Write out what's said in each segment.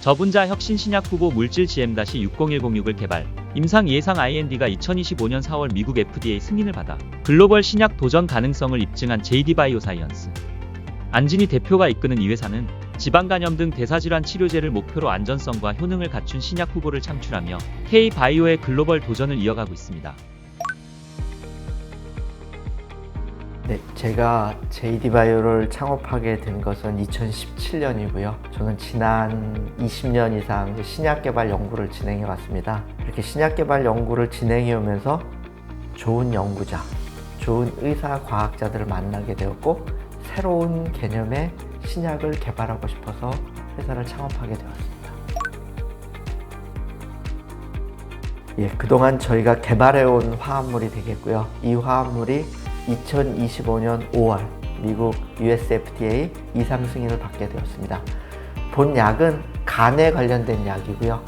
저분자 혁신 신약 후보 물질 GM-60106을 개발. 임상 예상 IND가 2025년 4월 미국 FDA 승인을 받아 글로벌 신약 도전 가능성을 입증한 JD 바이오사이언스. 안진희 대표가 이끄는 이 회사는 지방간염 등 대사질환 치료제를 목표로 안전성과 효능을 갖춘 신약 후보를 창출하며 K-바이오의 글로벌 도전을 이어가고 있습니다. 네, 제가 JD바이오를 창업하게 된 것은 2017년이고요. 저는 지난 20년 이상 신약 개발 연구를 진행해 왔습니다. 이렇게 신약 개발 연구를 진행해 오면서 좋은 연구자, 좋은 의사 과학자들을 만나게 되었고 새로운 개념의 신약을 개발하고 싶어서 회사를 창업하게 되었습니다. 예, 그동안 저희가 개발해 온 화합물이 되겠고요. 이 화합물이 2025년 5월 미국 US FDA 이상 승인을 받게 되었습니다. 본 약은 간에 관련된 약이고요.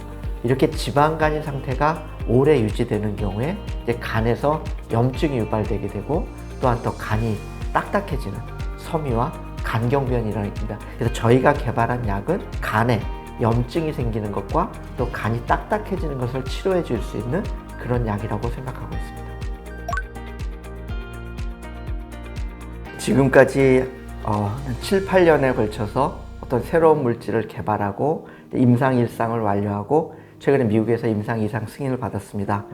이렇게 지방간인 상태가 오래 유지되는 경우에 이제 간에서 염증이 유발되게 되고 또한 또 간이 딱딱해지는 섬유와 간경변이라는 겁니다. 그래서 저희가 개발한 약은 간에 염증이 생기는 것과 또 간이 딱딱해지는 것을 치료해 줄 수 있는 그런 약이라고 생각하고 있습니다. 지금까지 어, 7, 8년에 걸쳐서 어떤 새로운 물질을 개발하고 임상 일상을 완료하고 최근에 미국에서 임상 이상 승인을 받았습니다.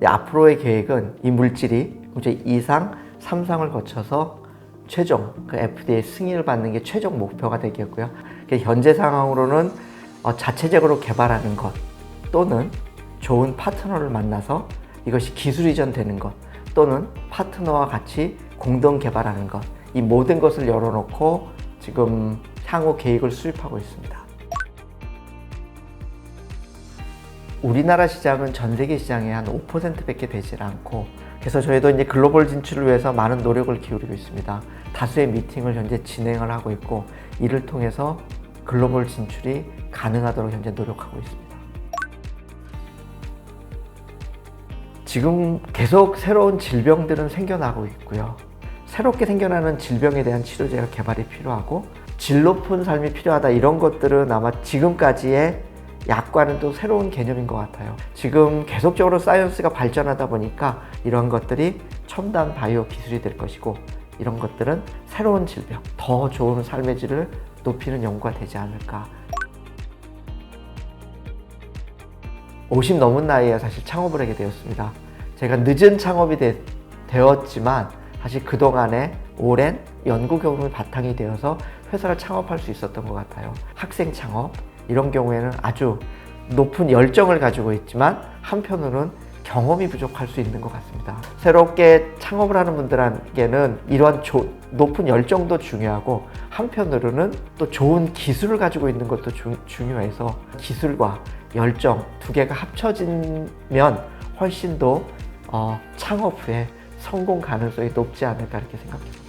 네, 앞으로의 계획은 이 물질이 이제 2상, 3상을 거쳐서 최종 그 FDA 승인을 받는 게 최종 목표가 되겠고요. 그러니까 현재 상황으로는 어, 자체적으로 개발하는 것 또는 좋은 파트너를 만나서 이것이 기술 이전되는 것 또는 파트너와 같이 공동 개발하는 것 이 모든 것을 열어놓고 지금 향후 계획을 수립하고 있습니다. 우리나라 시장은 전 세계 시장의 한 5%밖에 되질 않고 그래서 저희도 이제 글로벌 진출을 위해서 많은 노력을 기울이고 있습니다. 다수의 미팅을 현재 진행을 하고 있고 이를 통해서 글로벌 진출이 가능하도록 현재 노력하고 있습니다. 지금 계속 새로운 질병들은 생겨나고 있고요. 새롭게 생겨나는 질병에 대한 치료제가 개발이 필요하고 질 높은 삶이 필요하다 이런 것들은 아마 지금까지의 약과는 또 새로운 개념인 것 같아요. 지금 계속적으로 사이언스가 발전하다 보니까 이런 것들이 첨단 바이오 기술이 될 것이고 이런 것들은 새로운 질병, 더 좋은 삶의 질을 높이는 연구가 되지 않을까. 50 넘은 나이에 사실 창업을 하게 되었습니다. 제가 늦은 창업이 되, 되었지만 사실 그동안에 오랜 연구 경험이 바탕이 되어서 회사를 창업할 수 있었던 것 같아요. 학생 창업 이런 경우에는 아주 높은 열정을 가지고 있지만 한편으로는 경험이 부족할 수 있는 것 같습니다. 새롭게 창업을 하는 분들에게는 이러한 조, 높은 열정도 중요하고 한편으로는 또 좋은 기술을 가지고 있는 것도 주, 중요해서 기술과 열정 두 개가 합쳐지면 훨씬 더 어, 창업 후에 성공 가능성이 높지 않을까 이렇게 생각합니다.